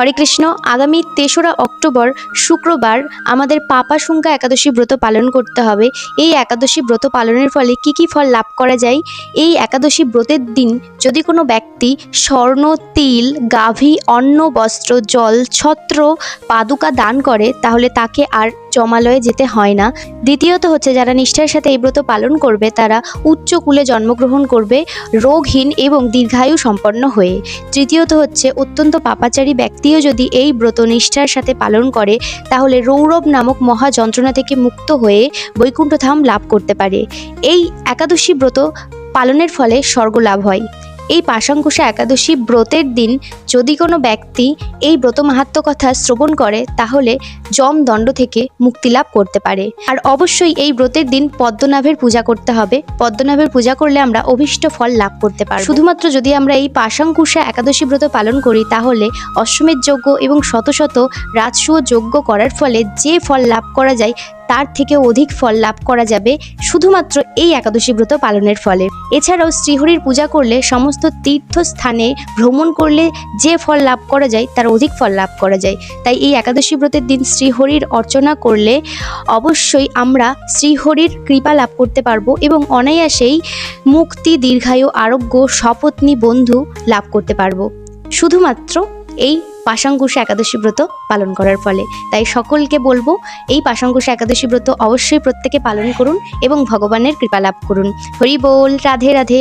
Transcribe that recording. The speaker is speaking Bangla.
হরে কৃষ্ণ, আগামী তেসরা অক্টোবর শুক্রবার আমাদের পাপাশুঙ্কা একাদশী ব্রত পালন করতে হবে। এই একাদশী ব্রত পালনের ফলে কি কি ফল লাভ করা যায়? এই একাদশী ব্রতের দিন যদি কোনো ব্যক্তি স্বর্ণ, তিল, গাভী, অন্ন, বস্ত্র, জল, ছত্র, পাদুকা দান করে, তাহলে তাকে আর জমালয়ে যেতে হয় না। দ্বিতীয়ত হচ্ছে যারা নিষ্ঠার সাথে এই ব্রত পালন করবে, তারা উচ্চ কুলে জন্মগ্রহণ করবে, রোগহীন এবং দীর্ঘায়ু সম্পন্ন হয়ে। তৃতীয়ত হচ্ছে অত্যন্ত পাপাচারী ব্যক্তিও যদি এই ব্রত নিষ্ঠার সাথে পালন করে, তাহলে রৌরব নামক মহা যন্ত্রণা থেকে মুক্ত হয়ে বৈকুণ্ঠধাম লাভ করতে পারে। এই একাদশী ব্রত পালনের ফলে স্বর্গ লাভ হয়। এই পাশাঙ্কুশা একাদশী ব্রতের দিন যদি কোনো ব্যক্তি এই ব্রত মাহাত্ম কথা শ্রবণ করে, তাহলে যম দণ্ড থেকে মুক্তি লাভ করতে পারে। আর অবশ্যই এই ব্রতের দিন পদ্মনাভের পূজা করতে হবে। পদ্মনাভের পূজা করলে আমরা অভীষ্ট ফল লাভ করতে পারি শুধুমাত্র যদি আমরা এই পাশাঙ্কুশা একাদশী ব্রত পালন করি, তাহলে অশ্বমেধ যজ্ঞ এবং শত শত রাজসূয় যজ্ঞ করার ফলে যে ফল লাভ করা যায়, তার থেকে অধিক ফল লাভ করা যাবে শুধুমাত্র এই একাদশী ব্রত পালনের ফলে। এছাড়াও শ্রীহরির পূজা করলে সমস্ত তীর্থস্থানে ভ্রমণ করলে যে ফল লাভ করা যায়, তার অধিক ফল লাভ করা যায়। তাই এই একাদশী ব্রতের দিন শ্রীহরির অর্চনা করলে অবশ্যই আমরা শ্রীহরির কৃপা লাভ করতে পারব এবং অনায়াসেই মুক্তি, দীর্ঘায়ু, আরোগ্য সপত্নী বন্ধু লাভ করতে পারব। শুধুমাত্র এই পাশাঙ্কুশ একাদশী ব্রত পালন করার ফলে। তাই সকলকে বলব, এই পাশাঙ্কুশ একাদশী ব্রত অবশ্যই প্রত্যেকে পালন করুন এবং ভগবানের কৃপা লাভ করুন। হরি বল, রাধে রাধে।